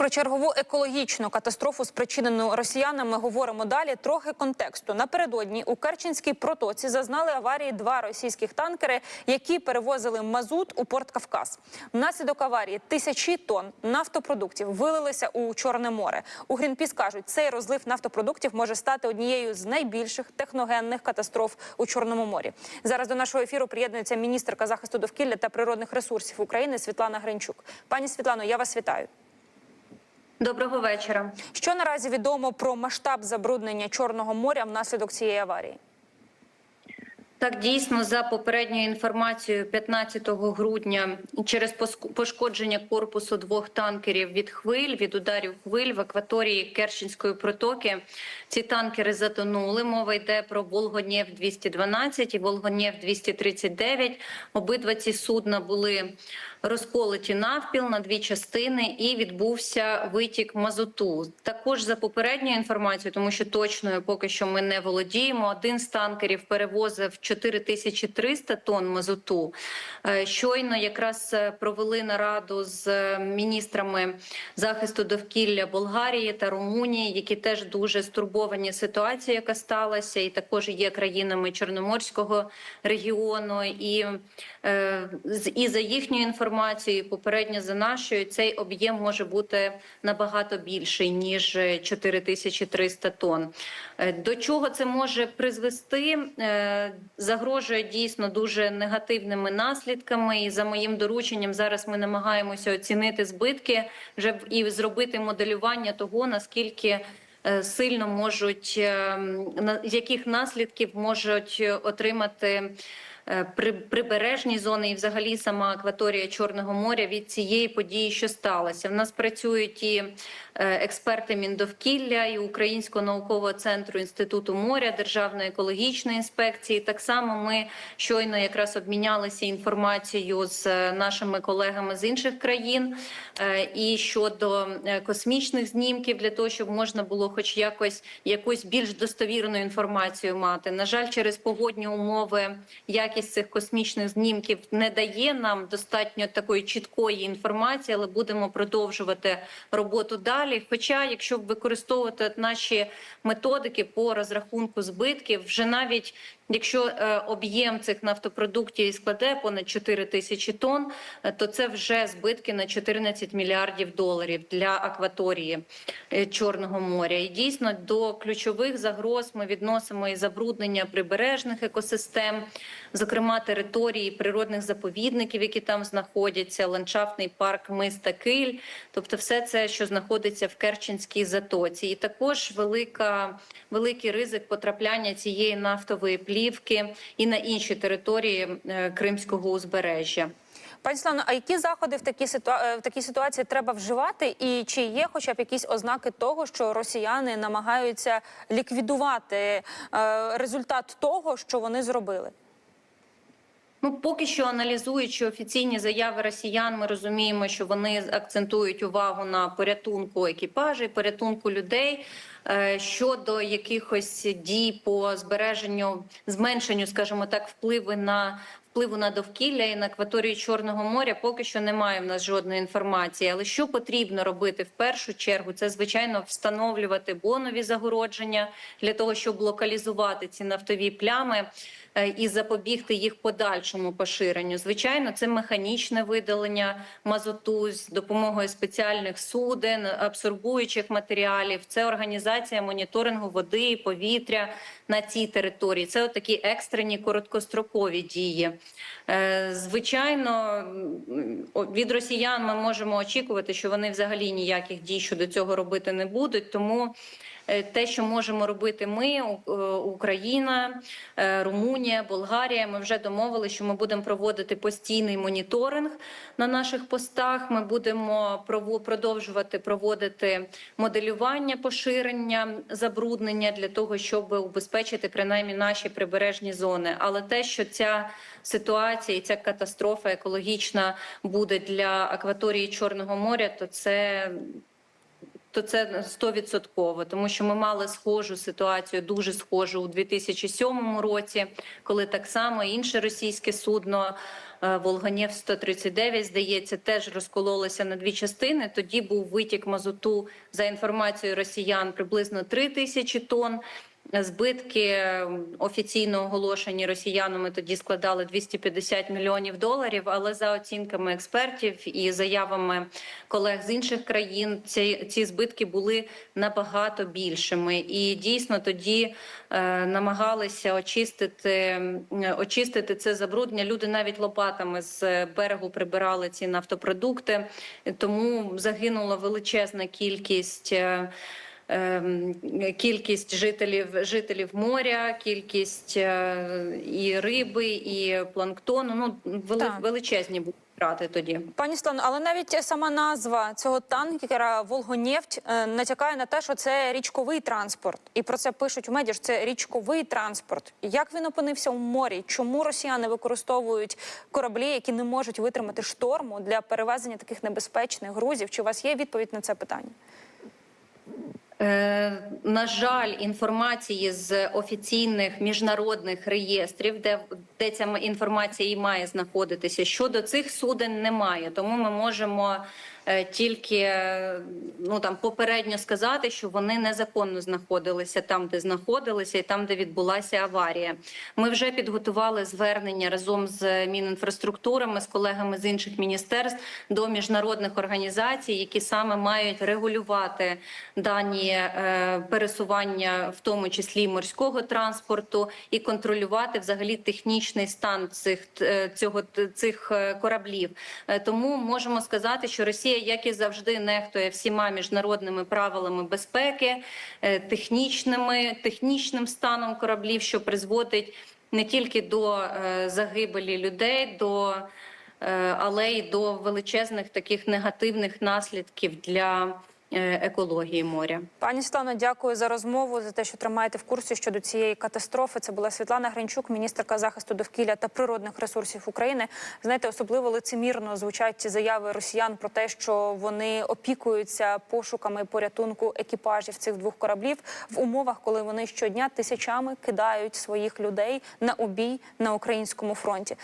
Про чергову екологічну катастрофу, спричинену росіянами, говоримо далі. Трохи контексту. Напередодні у Керченській протоці зазнали аварії два російських танкери, які перевозили мазут у порт Кавказ. Внаслідок аварії тисячі тонн нафтопродуктів вилилися у Чорне море. У Грінпіс кажуть, цей розлив нафтопродуктів може стати однією з найбільших техногенних катастроф у Чорному морі. Зараз до нашого ефіру приєднується міністерка захисту довкілля та природних ресурсів України Світлана Гринчук. Пані Світлано, я вас вітаю. Доброго вечора. Що наразі відомо про масштаб забруднення Чорного моря внаслідок цієї аварії? Так, дійсно, за попередньою інформацією, 15 грудня через пошкодження корпусу двох танкерів від хвиль, від ударів хвиль в акваторії Керченської протоки, ці танкери затонули. Мова йде про Волгонєв 212 і Волгонєв 239. Обидва ці судна були розколоті навпіл на дві частини, і відбувся витік мазуту. Також за попередньою інформацією, тому що точною поки що ми не володіємо. Один з танкерів перевозив 4300 тонн мазуту. Е, Щойно якраз е, провели нараду з е, міністрами захисту довкілля Болгарії та Румунії, які теж дуже стурбовані ситуацією, яка сталася, і також є країнами Чорноморського регіону. І, і за їхньою інформацією, і попередньо за нашою, цей об'єм може бути набагато більший ніж е, 4300 тонн. До чого це може призвести? Загрожує дійсно дуже негативними наслідками. І за моїм дорученням зараз ми намагаємося оцінити збитки вже і зробити моделювання того, наскільки. е, Сильно можуть е, яких наслідків можуть е, отримати прибережні зони і взагалі сама акваторія Чорного моря від цієї події, що сталося. В нас працюють і е, експерти Міндовкілля, і Українського наукового центру інституту моря, Державної екологічної інспекції. Так само ми щойно якраз обмінялися інформацією з е, нашими колегами з інших країн е, і щодо е, космічних знімків для того, щоб можна було, хоч якось якусь більш достовірну інформацію мати. На жаль, через погодні умови якість цих космічних знімків не дає нам достатньо такої чіткої інформації, але будемо продовжувати роботу далі. Хоча, якщо використовувати наші методики по розрахунку збитків, вже навіть Якщо е, об'єм цих нафтопродуктів складе понад 4 тисячі тонн, е, то це вже збитки на 14 мільярдів доларів для акваторії е, Чорного моря. І дійсно до ключових загроз ми відносимо і забруднення прибережних екосистем, зокрема території природних заповідників, які там знаходяться, ландшафтний парк миста Киль, тобто все це, що знаходиться в Керченській затоці, і також велика великий ризик потрапляння цієї нафтової плівки і на інші території е, Кримського узбережжя. Пані Славно, а які заходи в такій ситуа... е, в такій ситуації треба вживати? І чи є хоча б якісь ознаки того, що росіяни намагаються ліквідувати е, результат того, що вони зробили? Ну, поки що аналізуючи офіційні заяви росіян, ми розуміємо, що вони акцентують увагу на порятунку екіпажі, порятунку людей. Е, Щодо якихось дій по збереженню, зменшенню, скажімо так, впливу на впливу на довкілля і на акваторію Чорного моря, поки що немає в нас жодної інформації. Але що потрібно робити в першу чергу, це звичайно встановлювати бонові загородження для того, щоб локалізувати ці нафтові плями і запобігти їх подальшому поширенню. Звичайно, це механічне видалення мазуту з допомогою спеціальних суден, абсорбуючих матеріалів. Це організація моніторингу води і повітря на цій території. Це такі екстрені короткострокові дії. Е, Звичайно, від росіян ми можемо очікувати, що вони взагалі ніяких дій щодо цього робити не будуть. Тому е, те, що можемо робити ми, е, Україна, е, Румунія, Болгарія, ми вже домовили, що ми будемо проводити постійний моніторинг на наших постах. Ми будемо продовжувати проводити моделювання поширення забруднення для того, щоб убезпечити принаймні наші прибережні зони. Але те, що ця ситуація і ця катастрофа екологічна буде для акваторії Чорного моря, то це то це стовідсотково, тому що ми мали схожу ситуацію, дуже схожу у 2007 році, коли так само інше російське судно Волганєв Волгонєв 139, здається, теж розкололося на дві частини. Тоді був витік мазуту за інформацією росіян приблизно 3 тисячі тонн. Збитки е, офіційно оголошені росіянами тоді складали 250 мільйонів доларів. Але за оцінками експертів і заявами колег з інших країн, ці, ці збитки були набагато більшими. І дійсно тоді е, намагалися очистити, очистити це забруднення. Люди навіть лопатами з берегу прибирали ці нафтопродукти, тому загинула величезна кількість. е, ем, кількість жителів жителів моря, кількість е, і риби, і планктону. Ну вели, величезні були втрати тоді. Пані Слано, але навіть сама назва цього танкера Волгонефть е, натякає на те, що це річковий транспорт, і про це пишуть у медіа. що Це річковий транспорт. Як він опинився у морі? Чому росіяни використовують кораблі, які не можуть витримати шторму для перевезення таких небезпечних грузів? Чи у вас є відповідь на це питання? Е, на жаль, інформації з офіційних міжнародних реєстрів, де, де ця інформація і має знаходитися, щодо цих суден немає. Тому ми можемо е, тільки е, ну там попередньо сказати, що вони незаконно знаходилися там, де знаходилися, і там, де відбулася аварія. Ми вже підготували звернення разом з Мінінфраструктурами, з колегами з інших міністерств до міжнародних організацій, які саме мають регулювати дані е, пересування, в тому числі морського транспорту, і контролювати взагалі технічний стан цих е, цього цих е, кораблів. Е, Тому можемо сказати, що Росія, як і завжди, нехтує всіма міжнародними правилами безпеки, технічними технічним станом кораблів, що призводить не тільки до загибелі людей, до але й до величезних таких негативних наслідків для екології моря. Пані Слано, дякую за розмову за те, що тримаєте в курсі щодо цієї катастрофи. Це була Світлана Гринчук, міністерка захисту довкілля та природних ресурсів України. Знаєте, особливо лицемірно звучать ці заяви росіян про те, що вони опікуються пошуками порятунку екіпажів цих двох кораблів в умовах, коли вони щодня тисячами кидають своїх людей на обій на українському фронті.